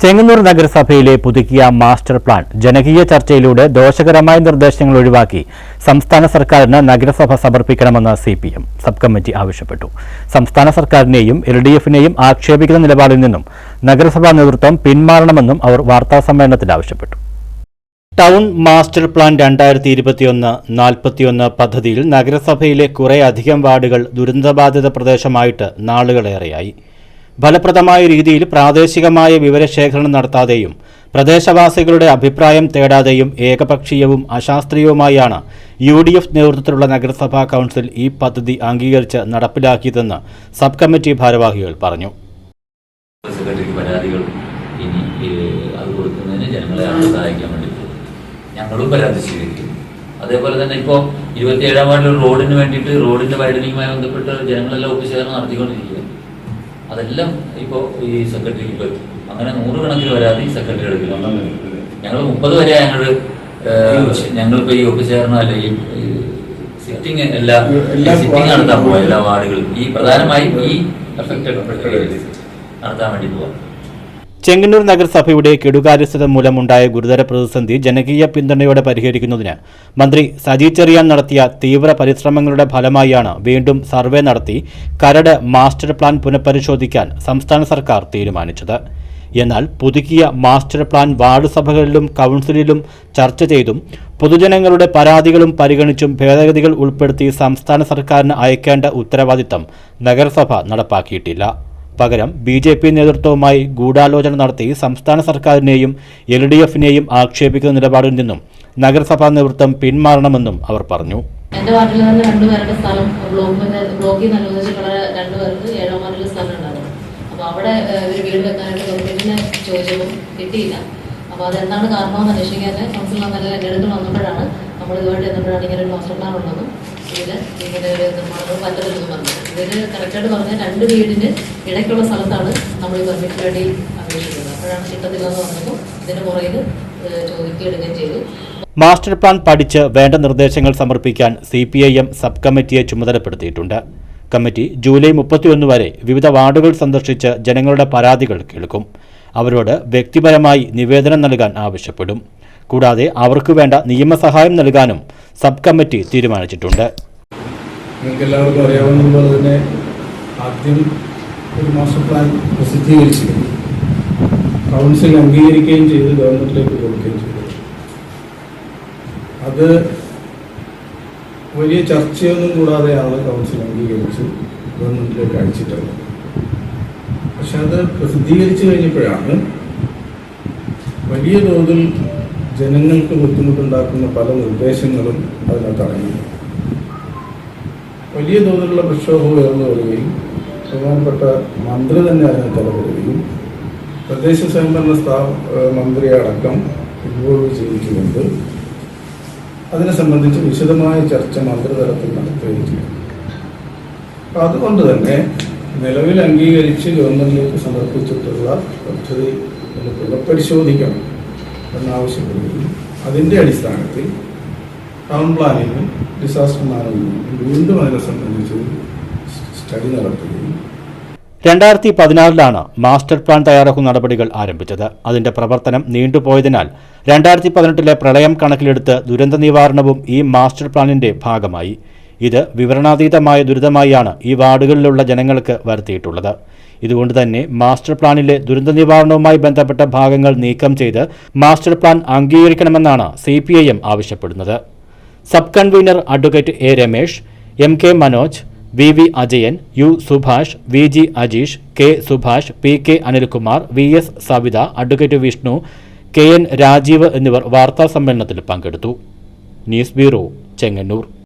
ചെങ്ങന്നൂർ നഗരസഭയിലെ പുതുക്കിയ master plan ജനകീയ ചർച്ചയിലൂടെ ദോഷകരമായ നിർദ്ദേശങ്ങൾ ഒഴിവാക്കി സംസ്ഥാന സർക്കാരിന് നഗരസഭ സമർപ്പിക്കണമെന്ന് C P M sub committee ആവശ്യപ്പെട്ടു. സംസ്ഥാന സർക്കാരിനെയും എൽ ഡി എഫിനെയും ആക്ഷേപിക്കുന്ന നിലപാടിൽ നിന്നും നഗരസഭാ നേതൃത്വം പിന്മാറണമെന്നും അവർ വാർത്താസമ്മേളനത്തിൽ ആവശ്യപ്പെട്ടു. ടൗൺ മാസ്റ്റർ പ്ലാൻ രണ്ടായിരത്തി ഇരുപത്തിയൊന്ന് നാൽപ്പത്തിയൊന്ന് പദ്ധതിയിൽ നഗരസഭയിലെ കുറേ അധികം വാർഡുകൾ ദുരന്തബാധിത പ്രദേശമായിട്ട് നാളുകളേറെയായി. ഫലപ്രദമായ രീതിയിൽ പ്രാദേശികമായ വിവരശേഖരണം നടത്താതെയും പ്രദേശവാസികളുടെ അഭിപ്രായം തേടാതെയും ഏകപക്ഷീയവും അശാസ്ത്രീയവുമായാണ് യു ഡി എഫ് നേതൃത്വത്തിലുള്ള നഗരസഭാ കൗൺസിൽ ഈ പദ്ധതി അംഗീകരിച്ച് നടപ്പിലാക്കിയതെന്ന് സബ് കമ്മിറ്റി ഭാരവാഹികൾ പറഞ്ഞു. ഇനി അത് കൊടുക്കുന്നതിന് ജനങ്ങളെ സഹായിക്കാൻ വേണ്ടി ഞങ്ങളും പരാതി സ്വീകരിക്കും. അതേപോലെ തന്നെ ഇപ്പോൾ ഇരുപത്തിയേഴാം വാർഡിൽ റോഡിന് വേണ്ടിയിട്ട് റോഡിന്റെ വൈഡനിങ്ങുമായി ബന്ധപ്പെട്ട് ജനങ്ങളെല്ലാം ഒത്തുചേർന്ന് നടത്തിക്കൊണ്ടിരിക്കുക അതെല്ലാം ഇപ്പോ ഈ സെക്രട്ടറിക്ക് എത്തി. അങ്ങനെ നൂറുകണക്കിന് വരാതെ ഈ സെക്രട്ടറി എടുക്കില്ല ഞങ്ങൾ മുപ്പത് വരെ ഞങ്ങൾ ഞങ്ങളിപ്പോൾ ഈ ഒപ്പുചേർന്ന അല്ലെങ്കിൽ സിറ്റിംഗ് എല്ലാ സിറ്റിംഗ് നടത്താൻ പോവാ എല്ലാ വാർഡുകളും. ഈ പ്രധാനമായും ഈ അഫക്റ്റഡ് നടത്താൻ വേണ്ടി പോവാം. ചെങ്ങന്നൂർ നഗരസഭയുടെ കെടുകാര്യസ്ഥത മൂലമുണ്ടായ ഗുരുതര പ്രതിസന്ധി ജനകീയ പിന്തുണയോടെ പരിഹരിക്കുന്നതിന് മന്ത്രി സജി ചെറിയാൻ നടത്തിയ തീവ്ര പരിശ്രമങ്ങളുടെ ഫലമായാണ് വീണ്ടും സർവേ നടത്തി കരട് മാസ്റ്റർ പ്ലാൻ പുനഃപരിശോധിക്കാൻ സംസ്ഥാന സർക്കാർ തീരുമാനിച്ചത്. എന്നാൽ പുതുക്കിയ മാസ്റ്റർ പ്ലാൻ വാർഡ് സഭകളിലും കൗൺസിലിലും ചർച്ച ചെയ്തും പൊതുജനങ്ങളുടെ പരാതികളും പരിഗണിച്ചും ഭേദഗതികൾ ഉൾപ്പെടുത്തി സംസ്ഥാന സർക്കാരിന് അയക്കേണ്ട ഉത്തരവാദിത്തം നഗരസഭ നടപ്പാക്കിയിട്ടില്ല. പകരം ബി ജെ പി നേതൃത്വവുമായി ഗൂഢാലോചന നടത്തി സംസ്ഥാന സർക്കാരിനെയും എൽ ഡി എഫിനെയും ആക്ഷേപിക്കുന്ന നിലപാടിൽ നിന്നും നഗരസഭാ നേതൃത്വം പിന്മാറണമെന്നും അവർ പറഞ്ഞു. എന്റെ വാർഡിൽ നിന്ന് രണ്ടുപേരുടെ സ്ഥലം ബ്ലോക്കിന് ബ്ലോക്കിൽ നിന്ന് അനുവദിച്ചിട്ടുള്ള രണ്ടുപേർക്ക് ഏഴാം വാർഡിൽ സ്ഥലം ഉണ്ടായിരുന്നു അപ്പൊ അവിടെ ഒരു വീട് വെക്കാനായിട്ട് ഗവൺമെന്റിനെ ചോദിച്ചപ്പോൾ കിട്ടിയില്ല. അപ്പൊ അതെന്താണ് കാരണമെന്ന് അന്വേഷിക്കാൻ കൗൺസിലർ നല്ല എന്റെ വന്നപ്പോഴാണ് നമ്മൾ ഇതുമായിട്ട് ചെന്നപ്പോഴാണ് ഇങ്ങനെ ഒരു മാസ്റ്റർ പ്ലാൻ ഉണ്ടെന്നും ഇതിൽ ഇങ്ങനെ ഒരു നിർമ്മാണങ്ങൾ പറ്റത്തില്ലെന്ന് പറഞ്ഞു ഇതിൽ കറക്റ്റായിട്ട് പറഞ്ഞാൽ രണ്ട് വീടിന് ഇടയ്ക്കുള്ള സ്ഥലത്താണ് നമ്മൾ ഈ പെർമിറ്റ് വേണ്ടി അപേക്ഷിക്കുന്നത്. അപ്പോഴാണ് കിട്ടത്തില്ലെന്ന് പറഞ്ഞപ്പോൾ ഇതിന് പുറകിൽ ചോദിക്കുകയെടുക്കുകയും ചെയ്തു. മാസ്റ്റർ പ്ലാൻ പഠിച്ച് വേണ്ട നിർദ്ദേശങ്ങൾ സമർപ്പിക്കാൻ C P I M sub കമ്മിറ്റിയെ ചുമതലപ്പെടുത്തിയിട്ടുണ്ട്. കമ്മിറ്റി ജൂലൈ മുപ്പത്തിയൊന്ന് വരെ വിവിധ വാർഡുകൾ സന്ദർശിച്ച് ജനങ്ങളുടെ പരാതികൾ കേൾക്കും. അവരോട് വ്യക്തിപരമായി നിവേദനം നൽകാൻ ആവശ്യപ്പെടും. കൂടാതെ അവർക്ക് വേണ്ട നിയമസഹായം നൽകാനും സബ് കമ്മിറ്റി തീരുമാനിച്ചിട്ടുണ്ട്. നിങ്ങൾക്കെല്ലാവർക്കും അറിയാവുന്നതുപോലെ തന്നെ ആദ്യം ഒരു മാസ്റ്റർ പ്ലാൻ പ്രസിദ്ധീകരിച്ചു. കൗൺസിൽ അംഗീകരിക്കുകയും ചെയ്ത് ഗവൺമെന്റിലേക്ക് കൊടുക്കുകയും ചെയ്തു. അത് വലിയ ചർച്ചയൊന്നും കൂടാതെയാണ് കൗൺസിൽ അംഗീകരിച്ച് ഗവൺമെന്റിലേക്ക് അയച്ചിട്ടുള്ളത്. പക്ഷെ അത് പ്രസിദ്ധീകരിച്ചു കഴിഞ്ഞപ്പോഴാണ് വലിയ തോതിൽ ജനങ്ങൾക്ക് ബുദ്ധിമുട്ടുണ്ടാക്കുന്ന പല നിർദ്ദേശങ്ങളും അതിനകത്ത് അടങ്ങി. വലിയ തോതിലുള്ള പ്രക്ഷോഭം ഉയർന്നു വരികയും ബഹുമാനപ്പെട്ട മന്ത്രി തന്നെ അതിനകത്ത് ഇടപെടുകയും തദ്ദേശ സ്വയംഭരണ സ്ഥാ മന്ത്രി അടക്കം ഇൻവോൾവ് ചെയ്യിച്ചുകൊണ്ട് അതിനെ സംബന്ധിച്ച് വിശദമായ ചർച്ച മന്ത്രിതലത്തിൽ നടത്തുകയും അതുകൊണ്ട് തന്നെ നിലവിൽ അംഗീകരിച്ച് ഗവൺമെന്റിലേക്ക് സമർപ്പിച്ചിട്ടുള്ള പദ്ധതി പരിശോധിക്കണം എന്നാവശ്യപ്പെടുകയും അതിന്റെ അടിസ്ഥാനത്തിൽ ടൗൺ പ്ലാനിങ്ങും ഡിസാസ്റ്റർ മാനേജ്മെന്റും വീണ്ടും അതിനെ സംബന്ധിച്ച് സ്റ്റഡി നടത്തുകയും രണ്ടായിരത്തി പതിനാറിലാണ് മാസ്റ്റർ പ്ലാൻ തയ്യാറാക്കുന്ന നടപടികൾ ആരംഭിച്ചത്. അതിന്റെ പ്രവർത്തനം നീണ്ടുപോയതിനാൽ രണ്ടായിരത്തി പതിനെട്ടിലെ പ്രളയം കണക്കിലെടുത്ത് ദുരന്ത നിവാരണവും ഈ മാസ്റ്റർ പ്ലാനിന്റെ ഭാഗമായി. ഇത് വിവരണാതീതമായ ദുരിതമായാണ് ഈ വാർഡുകളിലുള്ള ജനങ്ങൾക്ക് വരുത്തിയിട്ടുള്ളത്. ഇതുകൊണ്ട് തന്നെ മാസ്റ്റർ പ്ലാനിലെ ദുരന്ത നിവാരണവുമായി ബന്ധപ്പെട്ട ഭാഗങ്ങൾ നീക്കം ചെയ്ത് മാസ്റ്റർ പ്ലാൻ അംഗീകരിക്കണമെന്നാണ് സി ആവശ്യപ്പെടുന്നത്. Sub convener advocate A Ramesh M K Manoj V V Ajayan U Subhash V G Ajeesh K Subhash P K Anilkumar V S Savitha advocate Vishnu K N Rajeev എന്നിവർ വാർത്താ സമ്മേളനത്തിൽ പങ്കെടുത്തു. News bureau Chengannur.